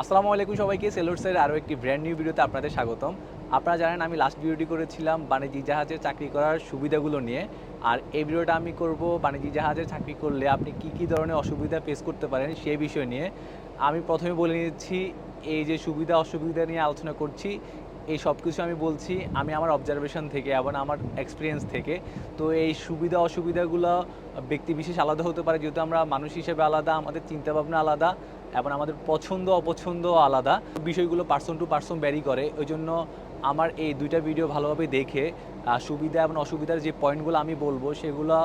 আসসালামু আলাইকুম সবাইকে, সেলোরসের আরও একটি ব্র্যান্ড নিউ ভিডিওতে আপনাদের স্বাগতম। আপনারা জানেন আমি লাস্ট ভিডিওটি করেছিলাম বাণিজ্যিক জাহাজে চাকরি করার সুবিধাগুলো নিয়ে। আর এই ভিডিওটা আমি করব বাণিজ্যিক জাহাজে চাকরি করলে আপনি কি কি ধরনের অসুবিধা ফেস করতে পারেন সেই বিষয় নিয়ে। আমি প্রথমে বলে নিচ্ছি, এই যে সুবিধা অসুবিধা নিয়ে আলোচনা করছি এই সব কিছু আমি বলছি, আমি আমার অবজারভেশন থেকে, এবং আমার এক্সপিরিয়েন্স থেকে। তো এই সুবিধা, অসুবিধাগুলো ব্যক্তি বিশেষ আলাদা হতে পারে, যেহেতু আমরা মানুষ হিসেবে আলাদা, আমাদের চিন্তাভাবনা আলাদা, এবং আমাদের পছন্দ, অপছন্দ আলাদা। বিষয়গুলো পার্সন টু পার্সন ব্যারি করে ওই জন্য আমার এই দুইটা ভিডিও ভালোভাবে দেখে সুবিধা এবং অসুবিধার যে পয়েন্টগুলো আমি বলব, সেগুলো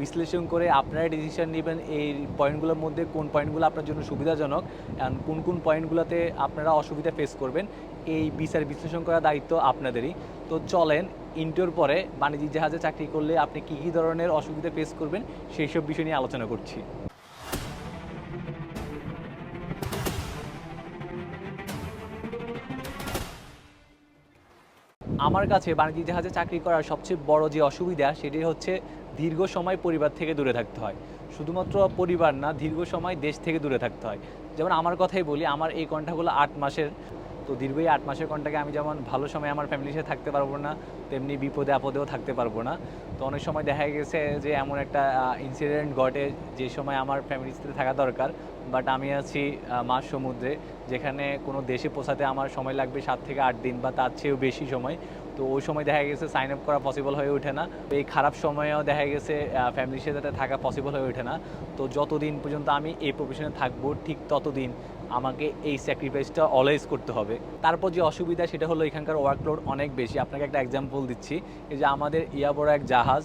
বিশ্লেষণ করে আপনারা ডিসিশন নেবেন, এই পয়েন্টগুলোর মধ্যে কোন পয়েন্টগুলো আপনার জন্য সুবিধাজনক কোন কোন পয়েন্টগুলোতে আপনারা অসুবিধা ফেস করবেন। এই বিচার বিশ্লেষণ করার দায়িত্ব আপনাদেরই। তো চলেন ইন্টার পরে বাণিজ্যিক জাহাজে চাকরি করলে আপনি কী কী ধরনের অসুবিধা ফেস করবেন, সেই সব বিষয় নিয়ে আলোচনা করছি। আমার কাছে বাণিজ্যিক জাহাজে চাকরি করার সবচেয়ে বড় যে অসুবিধা, সেটি হচ্ছে দীর্ঘ সময় পরিবার থেকে দূরে থাকতে হয়। শুধুমাত্র পরিবার না, দীর্ঘ সময় দেশ থেকে দূরে থাকতে হয়। যেমন আমার কথাই বলি, আমার এই কন্ট্রাক্টগুলো আট মাসের। তো দীর্ঘ এই আট মাসের কন্ট্রাক্টে আমি যেমন ভালো সময় আমার ফ্যামিলির সাথে থাকতে পারব না, তেমনি বিপদে আপদেও থাকতে পারব না। তো অনেক সময় দেখা গেছে যে এমন একটা ইনসিডেন্ট ঘটে যে সময় আমার ফ্যামিলির সাথে থাকা দরকার। বাট আমি আছি মাস সমুদ্রে, যেখানে কোনো দেশে পৌঁছাতে আমার সময় লাগবে সাত থেকে আট দিন বা তার চেয়েও বেশি সময়। তো ওই সময় দেখা গেছে সাইন আপ করা পসিবল হয়ে ওঠে না। এই খারাপ সময়েও দেখা গেছে ফ্যামিলির সাথে থাকা পসিবল হয়ে ওঠে না। তো যতদিন পর্যন্ত আমি এই প্রফেশনে থাকব, ঠিক ততদিন আমাকে এই স্যাক্রিফাইসটা অলওয়েজ করতে হবে। তারপর যে অসুবিধা, সেটা হলো এখানকার ওয়ার্কলোড অনেক বেশি। আপনাকে একটা এক্সাম্পল দিচ্ছি, এই যে আমাদের ইয়া বড় এক জাহাজ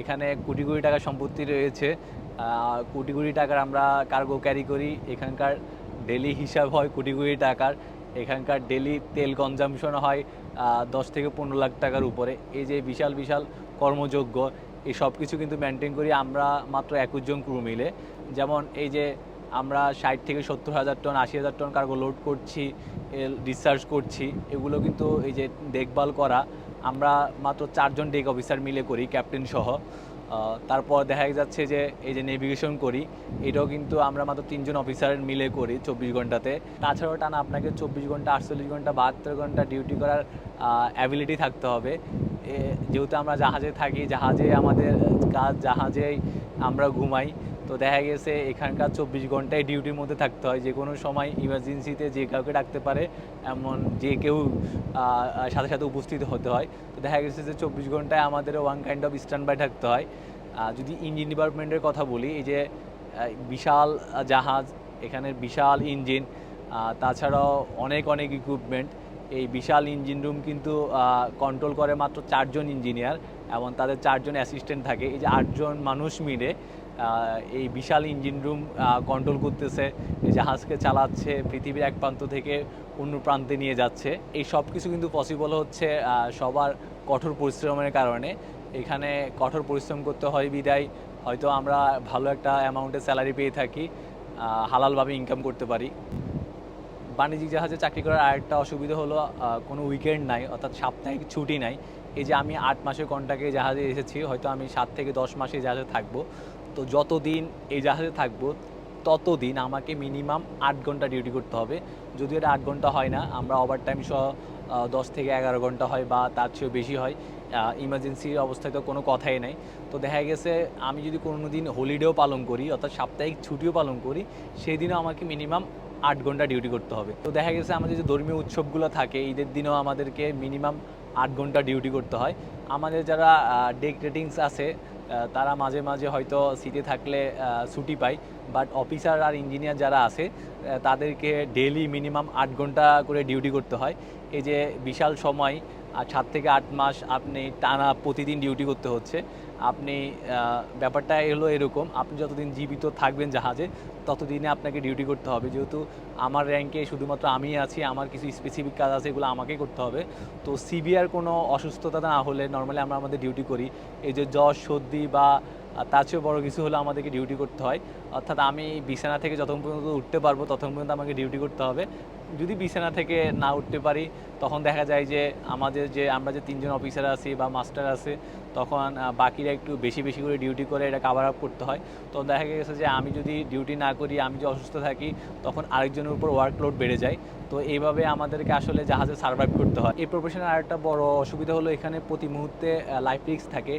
এখানে কোটি কোটি টাকা সম্পত্তি রয়েছে। কোটি কোটি টাকার আমরা কার্গো ক্যারি করি। এখানকার ডেলি হিসাব হয় কোটি কোটি টাকার। এখানকার ডেলি তেল কনজামশন হয় দশ থেকে পনেরো লাখ টাকার উপরে। এই যে বিশাল বিশাল কর্মযোগ্য, এই সব কিছু কিন্তু মেনটেন করি আমরা মাত্র একুশ জন ক্রু মিলে। যেমন এই যে আমরা ষাট থেকে সত্তর হাজার টন, আশি হাজার টন কার্গো লোড করছি ডিসচার্জ করছি, এগুলো কিন্তু এই যে দেখভাল করা, আমরা মাত্র চারজন ডেক অফিসার মিলে করি ক্যাপ্টেন সহ। তারপর দেখা যাচ্ছে যে এই যে নেভিগেশন করি, এটাও কিন্তু আমরা মাত্র তিনজন অফিসার মিলে করি চব্বিশ ঘন্টাতে। তাছাড়াও টানা আপনাকে চব্বিশ ঘণ্টা, আটচল্লিশ ঘণ্টা, বাহাত্তর ঘণ্টা ডিউটি করার অ্যাবিলিটি থাকতে হবে। যেহেতু আমরা জাহাজে থাকি, জাহাজে আমাদের কাজ, জাহাজেই আমরা ঘুমাই তো দেখা গেছে এখানকার চব্বিশ ঘন্টায় ডিউটির মধ্যে থাকতে হয়। যে কোনো সময় ইমার্জেন্সিতে যে কাউকে ডাকতে পারে, এমন যে কেউ সাথে সাথে উপস্থিত হতে হয়। তো দেখা গেছে যে চব্বিশ ঘন্টায় আমাদের one kind of stand by থাকতে হয়। যদি ইঞ্জিন ডিপার্টমেন্টের কথা বলি, এই যে বিশাল জাহাজ, এখানে বিশাল ইঞ্জিন তাছাড়াও অনেক অনেক ইকুইপমেন্ট এই বিশাল ইঞ্জিন রুম কিন্তু কন্ট্রোল করে মাত্র চারজন ইঞ্জিনিয়ার এবং তাদের চারজন অ্যাসিস্ট্যান্ট থাকে। এই যে আটজন মানুষ মিলে এই বিশাল ইঞ্জিন রুম কন্ট্রোল করতেছে জাহাজকে চালাচ্ছে, পৃথিবীর এক প্রান্ত থেকে অন্য প্রান্তে নিয়ে যাচ্ছে। এই সব কিছু কিন্তু পসিবল হচ্ছে সবার কঠোর পরিশ্রমের কারণে। এখানে কঠোর পরিশ্রম করতে হয় বিদায়। হয়তো আমরা ভালো একটা অ্যামাউন্টের স্যালারি পেয়ে থাকি হালালভাবে ইনকাম করতে পারি। বাণিজ্যিক জাহাজে চাকরি করার আরেকটা অসুবিধা হলো কোনো উইকেন্ড নাই, অর্থাৎ সাপ্তাহিক ছুটি নাই। এই যে আমি আট মাসের কন্ট্রাক্টে জাহাজে এসেছি, হয়তো আমি সাত থেকে দশ মাসে জাহাজে থাকব। তো যতদিন এই জাহাজে থাকব, ততদিন আমাকে মিনিমাম আট ঘণ্টা ডিউটি করতে হবে। যদিও এটা আট ঘণ্টা হয় না, আমরা ওভার টাইম সহ দশ থেকে এগারো ঘণ্টা হয় বা তার চেয়েও বেশি হয়। ইমার্জেন্সি অবস্থায় তো কোনো কথাই নাই। তো দেখা গেছে আমি যদি কোনো দিন হলিডেও পালন করি, অর্থাৎ সাপ্তাহিক ছুটিও পালন করি সেই দিনও আমাকে মিনিমাম আট ঘণ্টা ডিউটি করতে হবে। তো দেখা গেছে আমাদের যে ধর্মীয় উৎসবগুলো থাকে, ঈদের দিনেও আমাদেরকে মিনিমাম আট ঘণ্টা ডিউটি করতে হয়। আমাদের যারা ডেক রেটিংস আছে তারা মাঝে মাঝে হয়তো সিটে থাকলে ছুটি পায়। বাট অফিসার আর ইঞ্জিনিয়ার যারা আছে তাদেরকে ডেলি মিনিমাম আট ঘণ্টা করে ডিউটি করতে হয়। এই যে বিশাল সময় সাত থেকে আট মাস আপনি টানা প্রতিদিন ডিউটি করতে হচ্ছে। আপনি ব্যাপারটা হলো এরকম, আপনি যতদিন জীবিত থাকবেন জাহাজে, ততদিনে আপনাকে ডিউটি করতে হবে। যেহেতু আমার র্যাঙ্কে শুধুমাত্র আমি আছি, আমার কিছু স্পেসিফিক কাজ আছে, এগুলো আমাকেই করতে হবে। তো সিভিয়ার কোনো অসুস্থতা না হলে নর্মালি আমরা আমাদের ডিউটি করি। এই যে জ্বর, সর্দি বা তার চেয়েও বড় কিছু হলে আমাদেরকে ডিউটি করতে হয়। অর্থাৎ আমি বিছানা থেকে যতক্ষণ পর্যন্ত উঠতে পারব, ততক্ষণ পর্যন্ত আমাকে ডিউটি করতে হবে। যদি বিছানা থেকে না উঠতে পারি, তখন দেখা যায় যে আমাদের যে আমরা যে তিনজন অফিসার আছি বা মাস্টার আছে তখন বাকিরা একটু বেশি বেশি করে ডিউটি করে, এটা কাভার আপ করতে হয়। তো দেখা গেছে যে আমি যদি ডিউটি না করি, আমি যদি অসুস্থ থাকি, তখন আরেকজনের উপর ওয়ার্কলোড বেড়ে যায়। তো এইভাবে আমাদেরকে আসলে জাহাজে সার্ভাইভ করতে হয়। এই প্রফেশনের আরেকটা বড় অসুবিধা হলো এখানে প্রতি মুহূর্তে লাইফ রিক্স থাকে।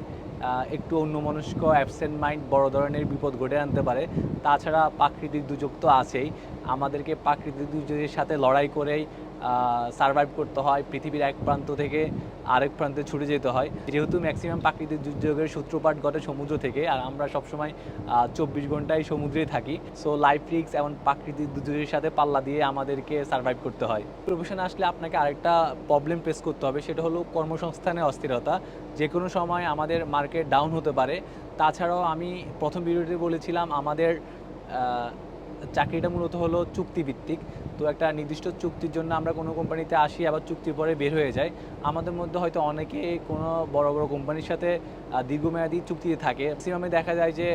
একটু অন্যমনস্ক অ্যাবসেন্ট মাইন্ড বড় ধরনের বিপদ ঘটে আনতে পারে। তাছাড়া প্রাকৃতিক দুর্যোগ তো আছেই। আমাদেরকে প্রাকৃতিক দুর্যোগের সাথে লড়াই করেই সার্ভাইভ করতে হয়, পৃথিবীর এক প্রান্ত থেকে আরেক প্রান্তে ছুটে যেতে হয়। যেহেতু ম্যাক্সিমাম প্রাকৃতিক দুর্যোগের সূত্রপাত ঘটে সমুদ্র থেকে, আর আমরা সবসময় চব্বিশ ঘন্টায় সমুদ্রে থাকি। সো লাইফ রিক্স এবং প্রাকৃতিক দুর্যোগের সাথে পাল্লা দিয়ে আমাদেরকে সার্ভাইভ করতে হয়। প্রফেশনে আসলে আপনাকে আরেকটা প্রবলেম ফেস করতে হবে, সেটা হলো কর্মসংস্থানের অস্থিরতা। যে কোনো সময় আমাদের মার্কেট ডাউন হতে পারে। তাছাড়াও আমি প্রথম ভিডিওতে বলেছিলাম, আমাদের চাকরিটা মূলত হলো চুক্তিভিত্তিক। তো একটা নির্দিষ্ট চুক্তির জন্য আমরা কোনো কোম্পানিতে আসি, আবার চুক্তির পরে বের হয়ে যাই। আমাদের মধ্যে হয়তো অনেকে কোনো বড় বড় কোম্পানির সাথে দীর্ঘমেয়াদী চুক্তিতে থাকে। ম্যাক্সিমামে দেখা যায় যে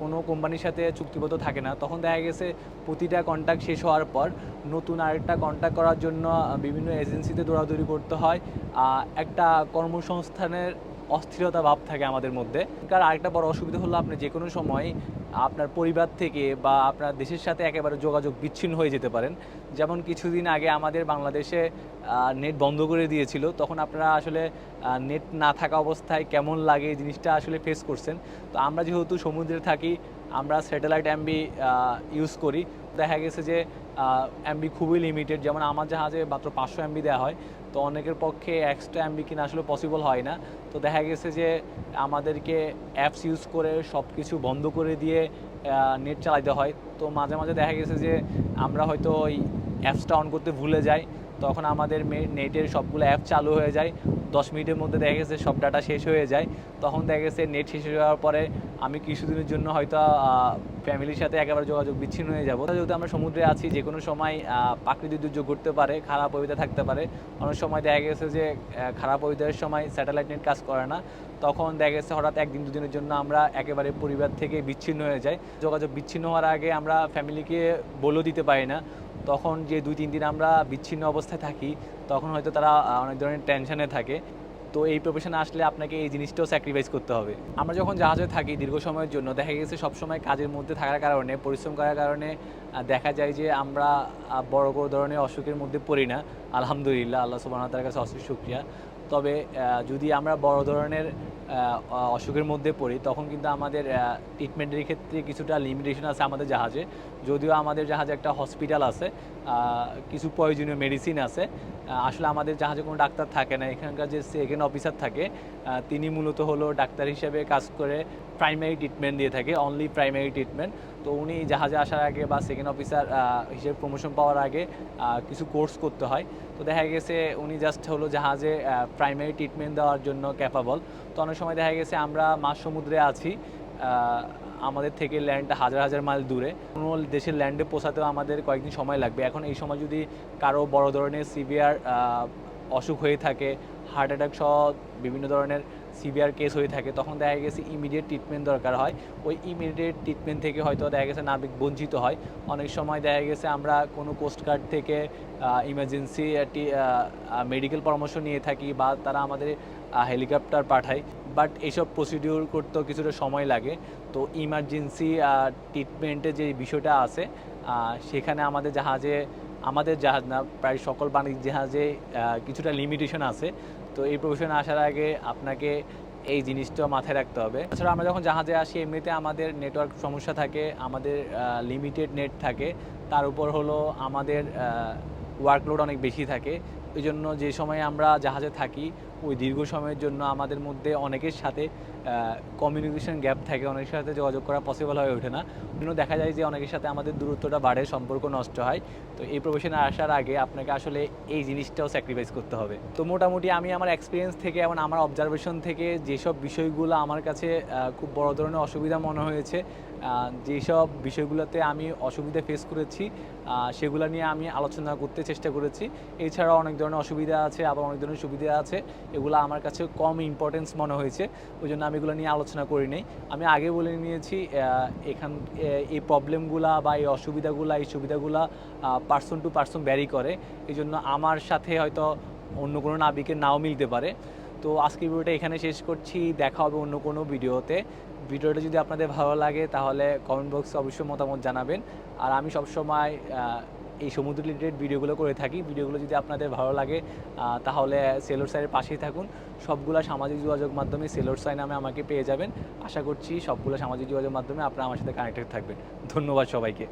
কোনো কোম্পানির সাথে চুক্তিবদ্ধ থাকে না। তখন দেখা গেছে প্রতিটা কন্ট্যাক্ট শেষ হওয়ার পর নতুন আরেকটা কন্ট্যাক্ট করার জন্য বিভিন্ন এজেন্সিতে দৌড়াদৌড়ি করতে হয়। একটা কর্মসংস্থানের অস্থিরতা ভাব থাকে আমাদের মধ্যে। কার আরেকটা বড় অসুবিধা হলো আপনি যে কোনো সময় আপনার পরিবার থেকে বা আপনার দেশের সাথে একেবারে যোগাযোগ বিচ্ছিন্ন হয়ে যেতে পারেন। যেমন কিছুদিন আগে আমাদের বাংলাদেশে নেট বন্ধ করে দিয়েছিল। তখন আপনারা আসলে নেট না থাকা অবস্থায় কেমন লাগে এই জিনিসটা আসলে ফেস করছেন। তো আমরা যেহেতু সমুদ্রে থাকি, আমরা স্যাটেলাইট অ্যাম্বি ইউজ করি। দেখা গেছে যে অ্যাম্বি খুবই লিমিটেড যেমন আমার জাহাজে মাত্র পাঁচশো এমবি দেওয়া হয়। তো অনেকের পক্ষে এক্সট্রা অ্যাম্বি কিনা আসলে পসিবল হয় না। তো দেখা গেছে যে, আমাদেরকে অ্যাপস ইউজ করে সব কিছু বন্ধ করে দিয়ে নেট চালাইতে হয়। তো মাঝে মাঝে দেখা গেছে যে আমরা হয়তো ওই অ্যাপসটা অন করতে ভুলে যাই, তখন আমাদের নেটের সবগুলো অ্যাপ চালু হয়ে যায়। দশ মিনিটের মধ্যে দেখা গেছে সব ডাটা শেষ হয়ে যায়। তখন দেখা গেছে নেট শেষ হয়ে যাওয়ার পরে আমি কিছুদিনের জন্য হয়তো ফ্যামিলির সাথে একেবারে যোগাযোগ বিচ্ছিন্ন হয়ে যাব। যেহেতু আমরা সমুদ্রে আছি, যে কোনো সময় প্রাকৃতিক দুর্যোগ ঘটতে পারে, খারাপ ওয়েদার থাকতে পারে। অনেক সময় দেখা গেছে যে খারাপ ওয়েদারের সময় স্যাটেলাইট নেট কাজ করে না। তখন দেখা গেছে হঠাৎ একদিন দুদিনের জন্য আমরা একেবারে পরিবার থেকে বিচ্ছিন্ন হয়ে যাই। যোগাযোগ বিচ্ছিন্ন হওয়ার আগে আমরা ফ্যামিলিকে বলেও দিতে পারি না। তখন যে দুই, তিন দিন আমরা বিচ্ছিন্ন অবস্থায় থাকি, তখন হয়তো তারা অনেক ধরনের টেনশনে থাকে। তো এই প্রফেশনে আসলে আপনাকে এই জিনিসটাও স্যাক্রিফাইস করতে হবে। আমরা যখন জাহাজে থাকি দীর্ঘ সময়ের জন্য, দেখা গেছে সবসময় কাজের মধ্যে থাকার কারণে, পরিশ্রম করার কারণে দেখা যায় যে আমরা বড় বড় ধরনের অসুখের মধ্যে পড়ি না। আলহামদুলিল্লাহ, আল্লাহ সুবাহ তার কাছে অশেষ শুক্রিয়া। তবে যদি আমরা বড় ধরনের অসুখের মধ্যে পড়ি, তখন কিন্তু আমাদের ট্রিটমেন্টের ক্ষেত্রে কিছুটা লিমিটেশন আছে আমাদের জাহাজে। যদিও আমাদের জাহাজে একটা হসপিটাল আছে কিছু প্রয়োজনীয় মেডিসিন আছে। আসলে আমাদের জাহাজে কোনো ডাক্তার থাকে না। এখানকার যে সেকেন্ড অফিসার থাকে তিনি মূলত হলো ডাক্তার হিসেবে কাজ করে প্রাইমারি ট্রিটমেন্ট দিয়ে থাকে অনলি প্রাইমারি ট্রিটমেন্ট তো উনি জাহাজে আসার আগে বা সেকেন্ড অফিসার হিসেবে প্রমোশন পাওয়ার আগে কিছু কোর্স করতে হয়। তো দেখা গেছে উনি জাস্ট হলো জাহাজে প্রাইমারি ট্রিটমেন্ট দেওয়ার জন্য ক্যাপাবল তো অনেক সময় দেখা গেছে আমরা মাছ সমুদ্রে আছি আমাদের থেকে ল্যান্ডটা হাজার হাজার মাইল দূরে। কোনো দেশের ল্যান্ডে পৌঁছাতেও আমাদের কয়েকদিন সময় লাগবে। এখন এই সময় যদি কারও বড় ধরনের সিভিয়ার অসুখ হয়ে থাকে, হার্ট অ্যাটাক সহ বিভিন্ন ধরনের সিভিয়ার কেস হয়ে থাকে, তখন দেখা গেছে ইমিডিয়েট ট্রিটমেন্ট দরকার হয়। ওই ইমিডিয়েট ট্রিটমেন্ট থেকে হয়তো দেখা গেছে নাবিক বঞ্চিত হয়। অনেক সময় দেখা গেছে আমরা কোনো কোস্টগার্ড থেকে ইমার্জেন্সি একটি মেডিকেল পরামর্শ নিয়ে থাকি বা তারা আমাদের হেলিকপ্টার পাঠায়। বাট এইসব প্রসিডিওর করতেও কিছুটা সময় লাগে। তো ইমার্জেন্সি ট্রিটমেন্টে যে বিষয়টা আছে সেখানে আমাদের জাহাজে, আমাদের জাহাজ না, প্রায় সকল বাণিজ্য জাহাজে কিছুটা লিমিটেশন আছে। তো এই প্রফেশনে আসার আগে আপনাকে এই জিনিসটা মাথায় রাখতে হবে। তাছাড়া আমরা যখন জাহাজে আসি, এমনিতে আমাদের নেটওয়ার্ক সমস্যা থাকে, আমাদের লিমিটেড নেট থাকে। তার উপর হলো আমাদের ওয়ার্কলোড অনেক বেশি থাকে। ওই জন্য যে সময় আমরা জাহাজে থাকি ওই দীর্ঘ সময়ের জন্য আমাদের মধ্যে অনেকের সাথে কমিউনিকেশন গ্যাপ থাকে, অনেকের সাথে যোগাযোগ করা পসিবল হয়ে ওঠে না। জন্য দেখা যায় যে অনেকের সাথে আমাদের দূরত্বটা বাড়ে, সম্পর্ক নষ্ট হয়। তো এই প্রফেশনে আসার আগে আপনাকে আসলে এই জিনিসটাও স্যাক্রিফাইস করতে হবে। তো মোটামুটি আমি আমার এক্সপিরিয়েন্স থেকে এবং আমার অবজারভেশন থেকে যেসব বিষয়গুলো আমার কাছে খুব বড় ধরনের অসুবিধা মনে হয়েছে যেসব বিষয়গুলোতে আমি অসুবিধা ফেস করেছি সেগুলো নিয়ে আমি আলোচনা করতে চেষ্টা করেছি। এছাড়াও অনেক ধরনের অসুবিধা আছে, আবার অনেক ধরনের সুবিধা আছে। এগুলো আমার কাছে কম ইম্পর্টেন্স মনে হয়েছে ওই জন্য আমি এগুলো নিয়ে আলোচনা করি নাই। আমি আগে বলে নিয়েছি এখান এই প্রবলেমগুলা বা এই অসুবিধাগুলা, এই সুবিধাগুলা পার্সন টু পার্সন ব্যারি করে। এই জন্য আমার সাথে হয়তো অন্য কোনো নাবিকের নাও মিলতে পারে। তো আজকের ভিডিওটা এখানে শেষ করছি, দেখা হবে অন্য কোনো ভিডিওতে। ভিডিওটা যদি আপনাদের ভালো লাগে, তাহলে কমেন্ট বক্সে অবশ্যই মতামত জানাবেন। আর আমি সবসময় এই সমুদ্র রিলেটেড ভিডিওগুলো করে থাকি। ভিডিওগুলো যদি আপনাদের ভালো লাগে তাহলে সেলোর সাইনের পাশেই থাকুন। সবগুলো সামাজিক যোগাযোগ মাধ্যমে সেলোর সাই নামে আমাকে পেয়ে যাবেন। আশা করছি সবগুলো সামাজিক যোগাযোগ মাধ্যমে আপনারা আমার সাথে কানেক্টেড থাকবেন। ধন্যবাদ সবাইকে।